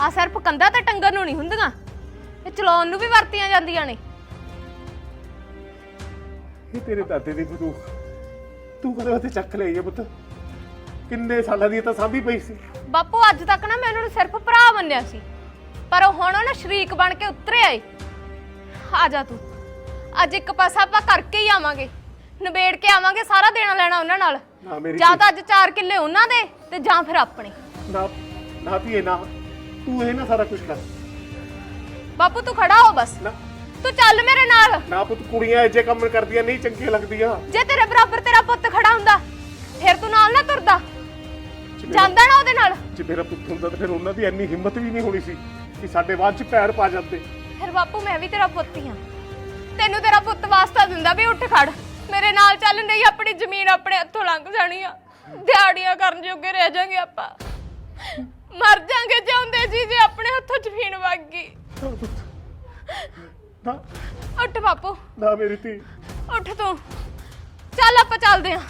ਆ ਸਿਰਫ ਕੰਧਾਂ ਤੇ ਟੰਗਰ ਨੂੰ ਨਹੀਂ ਹੁੰਦੀਆਂ। ਇਹ ਚਲਾਉਣ ਨੂੰ ਵੀ ਵਰਤੀਆਂ ਜਾਂਦੀਆਂ ਨੇ। ਇਹ ਤੇਰੇ ਦਾਦੇ ਦੀ ਬੰਦੂਕ ਤੂੰ ਕਦੇ ਉੱਥੇ ਚੱਕ ਲਈ ਹੈ ਪੁੱਤ? ਕਿੰਨੇ ਸਾਲਾਂ ਦੀ ਇਹ ਤਾਂ ਸਾਂਭੀ ਪਈ ਸੀ। ਬਾਪੂ ਅੱਜ ਤੱਕ ਨਾ ਮੈਂ ਉਹਨਾਂ ਨੂੰ ਸਿਰਫ ਭਰਾ ਮੰਨਿਆ ਸੀ। ਪਰ ਉਹ ਹੁਣ ਨਾ ਸ਼ਰੀਕ ਬਣ ਕੇ ਉਤਰੇ ਆਏ। ਆ ਜਾ ਤੂੰ। ਅੱਜ ਇੱਕ ਪਾਸਾ ਆਪਾਂ ਕਰਕੇ ਹੀ ਆਵਾਂਗੇ। ਨਿਬੇੜ ਕੇ ਆਵਾਂਗੇ ਸਾਰਾ ਦੇਣਾ ਲੈਣਾ ਉਹਨਾਂ ਨਾਲ। ਨਾ ਮੇਰੀ ਜਾਂ ਤਾਂ ਅੱਜ 4 ਕਿੱਲੇ ਉਹਨਾਂ ਦੇ ਤੇ ਜਾਂ ਫਿਰ ਆਪਣੇ। ਨਾ ਨਾ ਧੀਏ ਨਾ। ਤੂੰ ਇਹ ਨਾ ਸਾਰਾ ਕੁਝ ਕਰ। ਬਾਪੂ ਤੂੰ ਖੜਾ ਹੋ ਬਸ। ਨਾ। ਤੂੰ ਚੱਲ ਮੇਰੇ ਨਾਲ। ਨਾ ਪੁੱਤ ਕੁੜੀਆਂ ਜਿਹੇ ਕੰਮ ਕਰਦੀਆਂ ਨਹੀਂ ਚੰਗੀਆਂ ਲੱਗਦੀਆਂ। ਜੇ ਤੇਰੇ ਬਰਾਬਰ ਤੇਰਾ ਪੁੱਤ ਖੜਾ ਹੁੰਦਾ ਫਿਰ ਤੂੰ ਨਾਲ ਨਾ ਤੁਰਦਾ। ਜੇ ਮੇਰਾ- ਜਾਂਦਾ ਨਾ ਉਹਦੇ ਨਾਲ। ਜੇ ਮੇਰਾ ਪੁੱਤ ਹੁੰਦਾ ਤਾਂ ਫਿਰ ਉਹਨਾਂ ਦੀ ਇੰਨੀ ਹਿੰਮਤ ਵੀ ਨਹੀਂ ਹੋਣੀ ਸੀ ਕਿ ਸਾਡੇ ਬਾਅਦ ਚ ਪੈਰ ਪਾ ਜਾਂਦੇ। ਫਿਰ ਬਾਪੂ ਮੈਂ ਵੀ ਤੇਰਾ ਪੁੱਤ ਹੀ ਹਾਂ। ਤੈਨੂੰ ਤੇਰਾ ਪੁੱਤ ਵਾਸਤਾ ਦਿੰਦਾ ਵੀ ਉੱਠ ਖੜ। ਮੇਰੇ ਨਾਲ ਚੱਲ ਨਹੀਂ ਆਪਣੀ ਜ਼ਮੀਨ ਆਪਣੇ ਹੱਥੋਂ ਲੰਘ ਜਾਣੀ ਆ। ਦਿਹਾੜੀਆਂ ਕਰਨ ਜੋਗੇ ਰਹਿ ਜਾਾਂਗੇ ਆਪਾਂ। ਮਰ ਜਾਾਂਗੇ ਜੇ ਹੱਥੋਂ ਜ਼ਮੀਨ ਵਗ ਗਈ। ਨਾ ਪੁੱਤ। ਨਾ। ਉੱਠ ਬਾਪੂ। ਨਾ ਮੇਰੀ ਧੀ। ਉੱਠ ਤੂੰ। ਚੱਲ ਆਪਾਂ ਚੱਲਦੇ ਆਂ